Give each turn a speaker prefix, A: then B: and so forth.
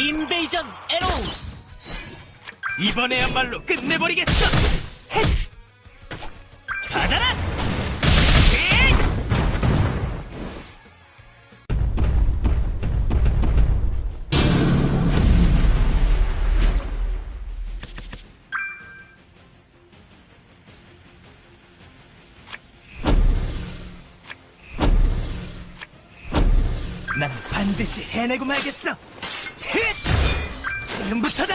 A: 인베이전 에로우
B: 이번에야말로 끝내버리겠어! 헷! 받아라! 헷! 난 반드시 해내고 말겠어! 全部差だ。